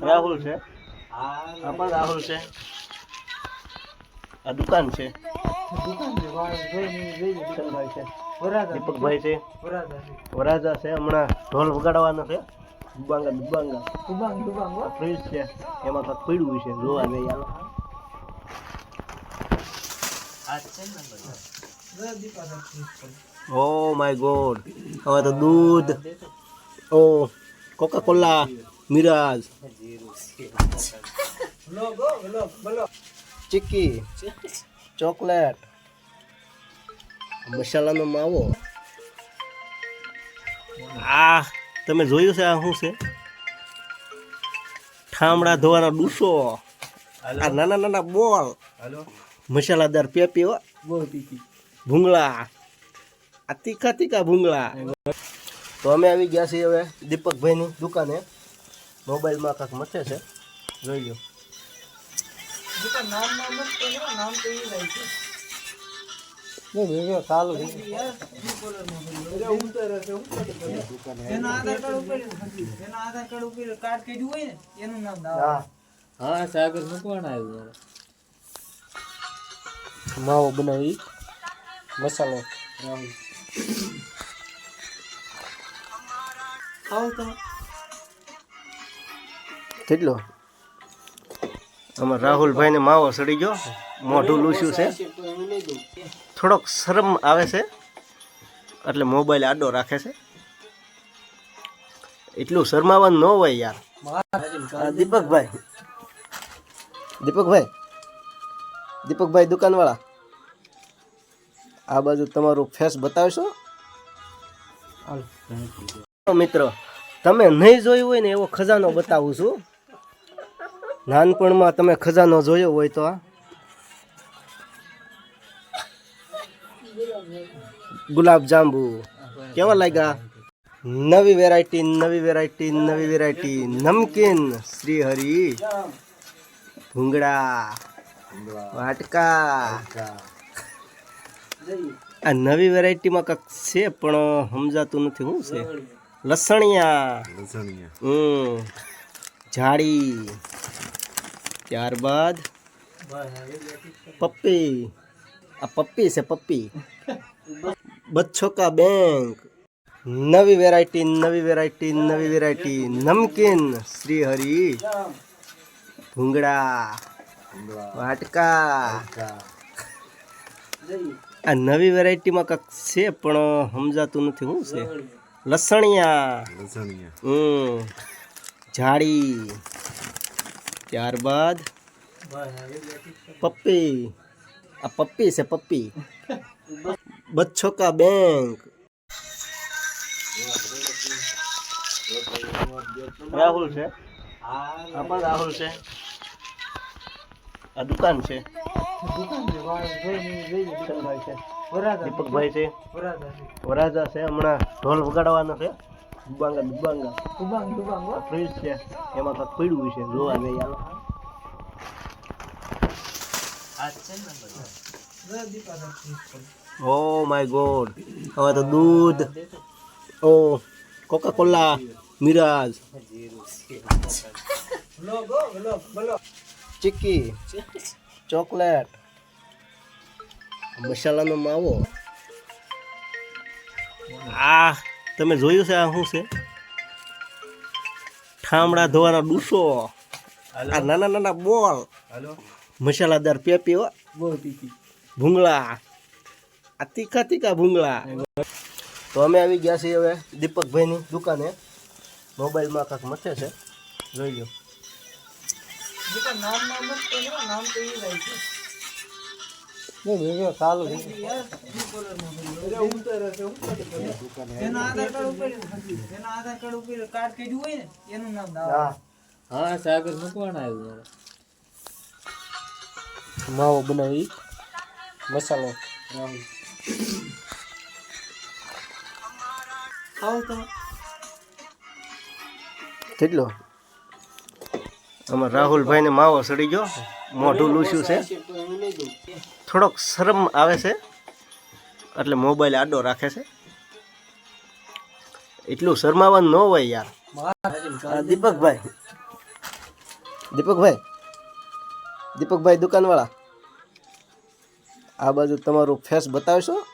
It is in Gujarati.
રાહુલ છે? આ પણ રાહુલ. છે. આ દુકાન છે. દીપકભાઈ છે. વરાજા છે. હમણાં ઢોલ વગાડવાનો છે. દુબાંગા દુબાંગા. ફ્રીજ છે. એમાં કાંઈક પીડવું છે જોવા જઈએ. હાલો ઓ માય ગોડ હવે તો દૂધ. ઓ Coca Cola Miraj chikki chocolate મસાલાનો માવો. આ તમે જોયું છે આ શું છે? ઠામડા ધોવાનો ડૂસો. આ નાના નાના બોલ. મસાલાદાર પેપી ભૂંગળા. આ તીખા તીખા ભૂંગળા. તો અમે આવી ગયા છીએ હવે દીપકભાઈની દુકાને. મોબાઈલમાં કાંક મથે છે. જોઈ લો હા. હા સાગર મૂકવાના આવ્યું માવો બનાવી મસાલો. કેટલો? આમાં રાહુલભાઈને માવો સડી ગયો. મોઢું લૂસ્યું છે. થોડોક શરમ આવે છે. એટલે મોબાઈલ આડો રાખે છે. એટલું શરમાવાનું ન હોય યાર. દીપકભાઈ. દીપકભાઈ. દીપકભાઈ દુકાનવાળા. આ બાજુ તમારું ફેસ બતાવશો? મિત્રો, તમે નહીં જોયું હોય ને એવો ખજાનો બતાવું છું. નાનપણમાં તમે ખજાનો જોયો હોય તો ગુલાબ જાંબુ. કેવા લાગ્યા? નવી વેરાયટી નવી વેરાયટી નવી વેરાયટી. નમકીન, શ્રીહરી. ભૂંગળા. વાટકા. આ નવી વેરાયટીમાં કંઈક છે, પણ સમજાતું નથી. શું છે? લસણિયા. હમ. જાડી. ત્યારબાદ પપ્પી. આ પપ્પી છે પપ્પી. બચ્છોકા બેંક. નવી વેરાયટી નવી વેરાયટી નવી વેરાયટી. નમકીન. શ્રી હરિ ભૂંગળા. વાટકા. આ નવી વેરાયટીમાં કાંક છે પણ સમજાતું નથી. શું છે? લસણિયા હમ જાડી ત્યારબાદ પપ્પી આ પપ્પી છે પપ્પી બચ્છોકા બેંક રાહુલ છે આ પણ રાહુલ છે આ દુકાન છે કિશનભાઈ છે દીપકભાઈ છે. વરાજા છે. હમણાં ઢોલ વગાડવાનો છે. દુબાંગા દુબાંગા ફ્રીજ છે. એમાં કાંઈક પીડ્યું છે જોવા જઈએ હાલો. ઓ માય ગોડ હવે તો દૂધ. ઓ Coca Cola Miraj chikki chocolate મસાલાનો માવો. આ તમે જોયું છે આ શું છે? ઠામડા ધોવાનો ડૂસો. આ નાના નાના બોલ. મસાલાદાર પેપી હો. ભૂંગળા. આ તીખા તીખા ભૂંગળા. તો અમે આવી ગયા છીએ હવે દીપકભાઈની દુકાને. મોબાઈલમાં કાંક મથે છે. જોઈ લો હા હા. સાગર મૂકવાના આવ્યું માવો બનાવી. મસાલો. કેટલો? આમાં રાહુલભાઈને માવો સડી ગયો. મોઢું લૂસ્યું છે. થોડોક શરમ આવે છે. એટલે મોબાઈલ આડો રાખે છે. એટલું શરમાવાનું ન હોય યાર. દીપકભાઈ. દીપકભાઈ. દીપકભાઈ દુકાનવાળા. આ બાજુ તમારું ફેસ બતાવશો?